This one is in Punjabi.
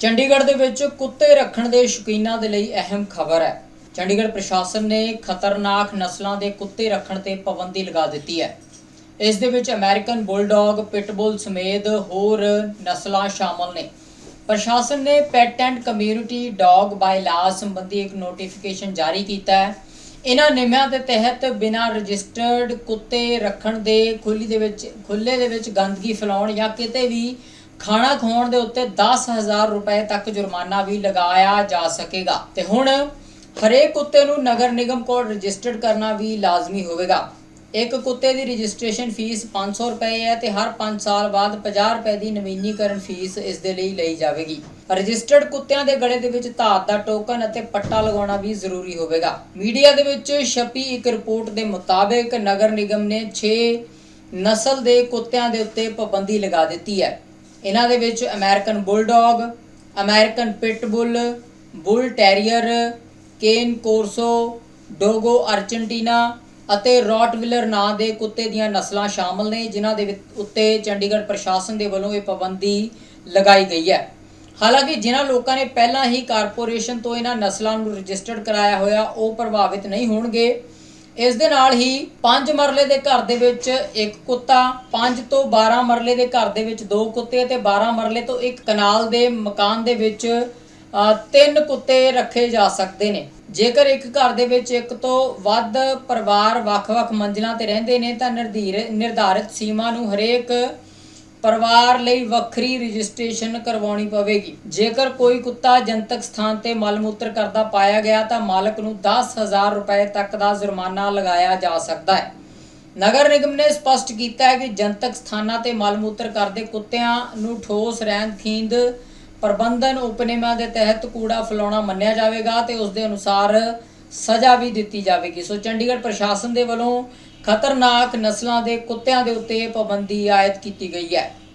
ਚੰਡੀਗੜ੍ਹ ਦੇ ਵਿੱਚ ਕੁੱਤੇ ਰੱਖਣ ਦੇ ਸ਼ੌਕੀਨਾਂ ਦੇ ਲਈ ਅਹਿਮ ਖਬਰ ਹੈ। ਚੰਡੀਗੜ੍ਹ ਪ੍ਰਸ਼ਾਸਨ ਨੇ ਖਤਰਨਾਕ ਨਸਲਾਂ ਦੇ ਕੁੱਤੇ ਰੱਖਣ ਤੇ ਪਾਬੰਦੀ ਲਗਾ ਦਿੱਤੀ ਹੈ। ਇਸ ਦੇ ਵਿੱਚ ਅਮਰੀਕਨ ਬੁਲਡੌਗ, ਪਿਟਬੁਲ ਸਮੇਤ ਹੋਰ ਨਸਲਾਂ ਸ਼ਾਮਲ ਨੇ। ਪ੍ਰਸ਼ਾਸਨ ਨੇ pet and community dog bylaw ਸੰਬੰਧੀ ਇੱਕ ਨੋਟੀਫਿਕੇਸ਼ਨ ਜਾਰੀ ਕੀਤਾ ਹੈ। ਇਹਨਾਂ ਨਿਯਮਾਂ ਦੇ ਤਹਿਤ ਬਿਨਾਂ ਰਜਿਸਟਰਡ ਕੁੱਤੇ ਰੱਖਣ ਦੇ ਖੁੱਲੀ ਦੇ ਵਿੱਚ, ਖੁੱਲੇ ਦੇ ਵਿੱਚ ਗੰਦਗੀ ਫੈਲਾਉਣ ਜਾਂ ਕਿਤੇ ਵੀ ਖਾਣਾ ਖਵਾਉਣ ਦੇ ਉੱਤੇ 10000 ਰੁਪਏ ਤੱਕ ਜੁਰਮਾਨਾ ਵੀ ਲਗਾਇਆ ਜਾ ਸਕੇਗਾ। ਤੇ ਹੁਣ ਹਰੇਕ ਕੁੱਤੇ ਨੂੰ ਨਗਰ ਨਿਗਮ ਕੋਲ ਰਜਿਸਟਰਡ ਕਰਨਾ ਵੀ ਲਾਜ਼ਮੀ ਹੋਵੇਗਾ। ਇੱਕ ਕੁੱਤੇ ਦੀ ਰਜਿਸਟ੍ਰੇਸ਼ਨ ਫੀਸ 500 ਰੁਪਏ ਹੈ ਤੇ ਹਰ 5 ਸਾਲ ਬਾਅਦ 50 ਰੁਪਏ ਦੀ ਨਵੀਨੀਕਰਨ ਫੀਸ ਇਸ ਦੇ ਲਈ ਲਈ ਜਾਵੇਗੀ। ਰਜਿਸਟਰਡ ਕੁੱਤਿਆਂ ਦੇ ਗਲੇ ਦੇ ਵਿੱਚ ਧਾਤ ਦਾ ਟੋਕਨ ਅਤੇ ਪੱਟਾ ਲਗਾਉਣਾ ਵੀ ਜ਼ਰੂਰੀ ਹੋਵੇਗਾ। ਮੀਡੀਆ ਦੇ ਵਿੱਚ ਛਪੀ ਇੱਕ ਰਿਪੋਰਟ ਦੇ ਮੁਤਾਬਕ ਨਗਰ ਨਿਗਮ ਨੇ 6 ਨਸਲ ਦੇ ਕੁੱਤਿਆਂ ਦੇ ਉੱਤੇ ਪਾਬੰਦੀ ਲਗਾ ਦਿੱਤੀ ਹੈ। ਇਹਨਾਂ ਦੇ ਵਿੱਚ American bulldog American pitbull bull terrier cane corso dogo Argentina ਅਤੇ ਰੌਟਵਿਲਰ ਨਾਂ ਦੇ ਕੁੱਤੇ ਦੀਆਂ ਨਸਲਾਂ ਸ਼ਾਮਲ ਨੇ, ਜਿਨ੍ਹਾਂ ਦੇ ਵਿੱਚ- ਉੱਤੇ ਚੰਡੀਗੜ੍ਹ ਪ੍ਰਸ਼ਾਸਨ ਦੇ ਵੱਲੋਂ ਇਹ ਪਾਬੰਦੀ ਲਗਾਈ ਗਈ ਹੈ। ਹਾਲਾਂਕਿ ਜਿਨ੍ਹਾਂ ਲੋਕਾਂ ਨੇ ਪਹਿਲਾਂ ਹੀ ਕਾਰਪੋਰੇਸ਼ਨ ਤੋਂ ਇਹਨਾਂ ਨਸਲਾਂ ਨੂੰ ਰਜਿਸਟਰਡ ਕਰਾਇਆ ਹੋਇਆ, ਉਹ ਪ੍ਰਭਾਵਿਤ ਨਹੀਂ ਹੋਣਗੇ। ਇਸ ਦੇ ਨਾਲ ਹੀ 5 ਮਰਲੇ ਦੇ ਘਰ ਦੇ ਵਿੱਚ ਇੱਕ ਕੁੱਤਾ 5 ਤੋਂ 12 ਮਰਲੇ ਦੇ ਘਰ ਦੇ ਵਿੱਚ ਦੋ ਕੁੱਤੇ ਅਤੇ 12 ਮਰਲੇ ਤੋਂ ਇੱਕ ਕਨਾਲ ਦੇ ਮਕਾਨ ਦੇ ਵਿੱਚ ਤਿੰਨ ਕੁੱਤੇ ਰੱਖੇ ਜਾ ਸਕਦੇ ਨੇ। ਜੇਕਰ ਇੱਕ ਘਰ ਦੇ ਵਿੱਚ ਇੱਕ ਤੋਂ ਵੱਧ ਪਰਿਵਾਰ ਵੱਖ-ਵੱਖ ਮੰਜ਼ਿਲਾਂ ਤੇ ਰਹਿੰਦੇ ਨੇ, ਤਾਂ ਨਿਰਧੀਰ- ਨਿਰਧਾਰਿਤ ਸੀਮਾ ਨੂੰ ਹਰੇਕ ਪਰਿਵਾਰ ਲਈ ਵੱਖਰੀ ਰਜਿਸਟ੍ਰੇਸ਼ਨ ਕਰਵਾਉਣੀ ਪਵੇਗੀ। ਜੇਕਰ ਕੋਈ ਕੁੱਤਾ ਜਨਤਕ ਸਥਾਨ ਤੇ ਮਲ ਕਰਦਾ ਪਾਇਆ ਗਿਆ, ਤਾਂ ਮਾਲਕ ਨੂੰ 10000 ਰੁਪਏ ਤੱਕ ਦਾ ਜੁਰਮਾਨਾ ਲਗਾਇਆ ਜਾ ਸਕਦਾ ਹੈ। ਨਗਰ ਨਿਗਮ ਨੇ ਸਪਸ਼ਟ ਕੀਤਾ ਹੈ ਕਿ ਜਨਤਕ ਸਥਾਨਾਂ ਤੇ ਮਲਮੂਤਰ ਕਰਦੇ ਕੁੱਤਿਆਂ ਨੂੰ ਠੋਸ ਰਹਿੰਦ ਖੀਂਦ ਪ੍ਰਬੰਧਨ ਉਪਨਿਯਮਾਂ ਦੇ ਤਹਿਤ ਕੂੜਾ ਫੈਲਾਉਣਾ ਮੰਨਿਆ ਜਾਵੇਗਾ ਤੇ ਉਸ ਦੇ ਅਨੁਸਾਰ ਸਜ਼ਾ ਵੀ ਦਿੱਤੀ ਜਾਵੇਗੀ। ਸੋ ਚੰਡੀਗੜ੍ਹ ਪ੍ਰਸ਼ਾਸਨ ਦੇ ਵੱਲੋਂ ਖਤਰਨਾਕ ਨਸਲਾਂ ਦੇ ਕੁੱਤਿਆਂ ਦੇ ਉੱਤੇ ਪਾਬੰਦੀ ਆਇਦ ਕੀਤੀ ਗਈ ਹੈ।